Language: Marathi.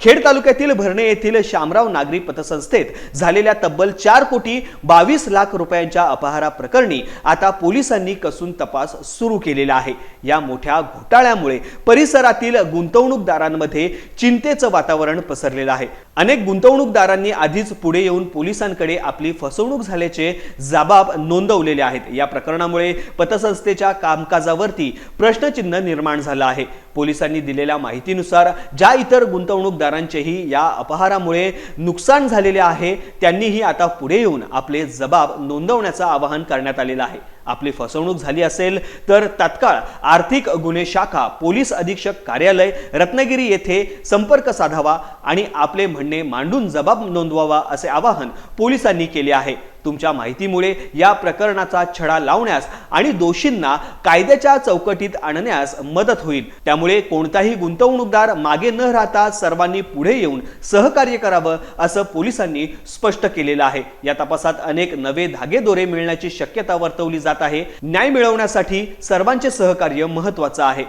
खेड तालुक्यातील भरणे येथील शामराव नागरी पतसंस्थेत झालेल्या तब्बल चार कोटी बावीस लाख रुपयांच्या अपहारा प्रकरणी आता पोलिसांनी कसून तपास सुरू केलेला आहे. या मोठ्या घोटाळ्यामुळे परिसरातील गुंतवणूकदारांमध्ये चिंतेचं वातावरण पसरलेलं आहे. अनेक गुंतवणूकदारांनी आधीच पुढे येऊन पोलिसांकडे आपली फसवणूक झाल्याचे जबाब नोंदवलेले आहेत. या प्रकरणामुळे पतसंस्थेच्या कामकाजावरती प्रश्नचिन्ह निर्माण झालं आहे. पोलिसांनी दिलेल्या माहितीनुसार ज्या इतर गुंतवणूकदारांचेही या अपहारामुळे नुकसान झालेले आहे त्यांनीही आता पुढे येऊन आपले जबाब नोंदवण्याचं आवाहन करण्यात आलेलं आहे. आपली फसवणूक झाली असेल तर तात्काळ आर्थिक गुन्हे शाखा पोलीस अधीक्षक कार्यालय रत्नागिरी येथे संपर्क साधावा आणि आपले म्हणणे मांडून जबाब नोंदवावा असे आवाहन पोलिसांनी केले आहे. तुमच्या माहितीमुळे या प्रकरणाचा छडा लावण्यास आणि दोषींना कायद्याच्या चौकटीत आणण्यास मदत होईल. त्यामुळे कोणताही गुंतवणूकदार मागे न राहता सर्वांनी पुढे येऊन सहकार्य करावं असं पोलिसांनी स्पष्ट केलेलं आहे. या तपासात अनेक नवे धागेदोरे मिळण्याची शक्यता वर्तवली जात जात आहे. न्याय मिळवण्यासाठी सर्वांचे सहकार्य महत्वाचं आहे.